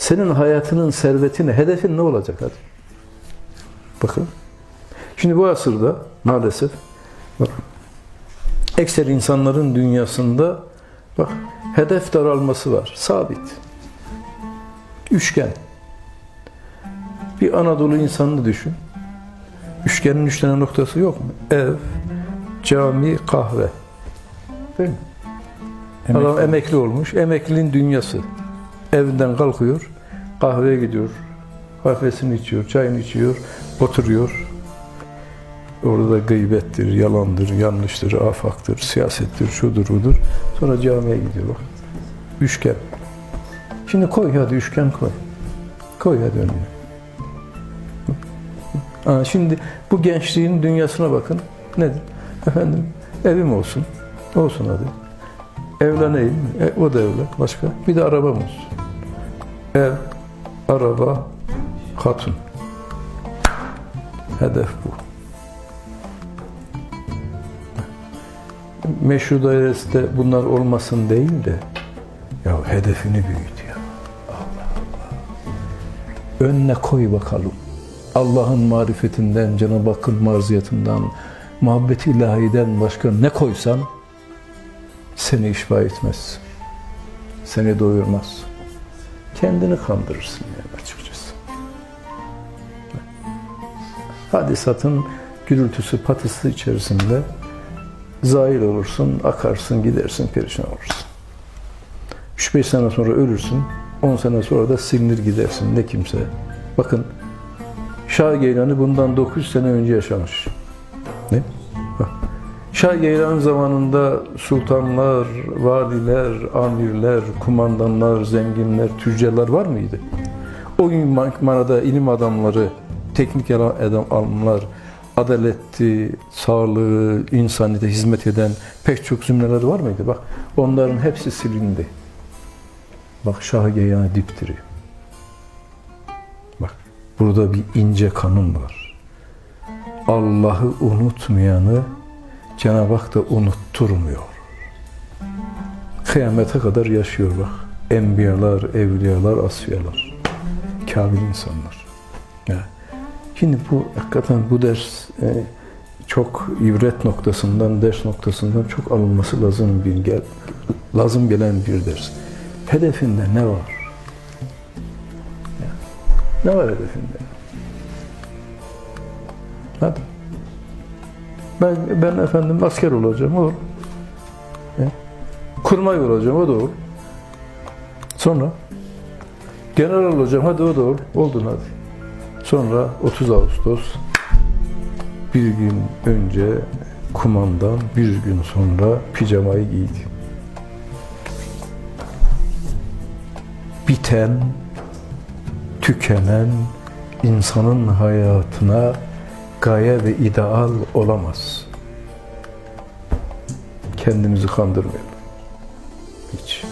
Senin hayatının servetini, hedefin ne olacak hadi? Bakın. Şimdi bu asırda maalesef bak, ekser insanların dünyasında bak hedef daralması var. Sabit. Üçgen. Bir Anadolu insanını düşün. Üçgenin üç tane noktası yok mu? Ev, cami, kahve. Değil mi? Emekli Adam emekli olmuş. Emeklinin dünyası. Evinden kalkıyor, kahveye gidiyor. Kahvesini içiyor, çayını içiyor, oturuyor. Orada da gıybettir, yalandır, yanlıştır, afaktır, siyasettir, şudur budur. Sonra camiye gidiyor bak. Üçgen. Şimdi koy hadi üçgen koy. Koy hadi önüne. Aa, şimdi bu gençliğin dünyasına bakın. Nedir? Efendim evim olsun. Olsun hadi. Evleneyim. E, o da evlen. Başka? Bir de arabam olsun. Ev, araba, hatun. Hedef bu. Meşru dairesi bunlar olmasın değil de ya hedefini büyüt ya. Allah Allah. Önüne koy bakalım. Allah'ın marifetinden, Cenab-ı Hakk'ın marziyetinden, muhabbeti ilahiden başka ne koysan seni işba etmez. Seni doyurmaz. Kendini kandırırsın yani açıkçası. Hadisatın gürültüsü, patısı içerisinde zahil olursun, akarsın, gidersin, perişan olursun. 3-5 sene sonra ölürsün, 10 sene sonra da silinir gidersin ne kimse. Bakın Şah Geylani bundan 900 sene önce yaşamış. Ne? Şah Geylan zamanında sultanlar, valiler, amirler, kumandanlar, zenginler, tüccarlar var mıydı? O gün manada ilim adamları, teknik adam adamlar, adaletti, sağlığı, insaniyete hizmet eden pek çok zümreler var mıydı? Bak onların hepsi silindi. Bak Şah Geylan'ı diptiriyor. Bak burada bir ince kanun var. Allah'ı unutmayanı Cenab-ı Hak da unutturmuyor. Kıyamete kadar yaşıyor bak. Enbiyalar, evliyalar, asfiyalar. Kamil insanlar. Şimdi bu hakikaten bu ders e, çok ibret noktasından, ders noktasından çok alınması lazım bir gel, lazım gelen bir ders. Hedefinde ne var? Ne var hedefinde? Hadi. Ben, ben efendim asker olacağım, olur. Kurmay olacağım, o da olur. Sonra general olacağım, hadi o da olur. Oldun hadi. Sonra 30 Ağustos bir gün önce kumandan bir gün sonra pijamayı giydi. Biten, tükenen insanın hayatına gaye ve ideal olamaz. Kendimizi kandırmayalım. Hiç.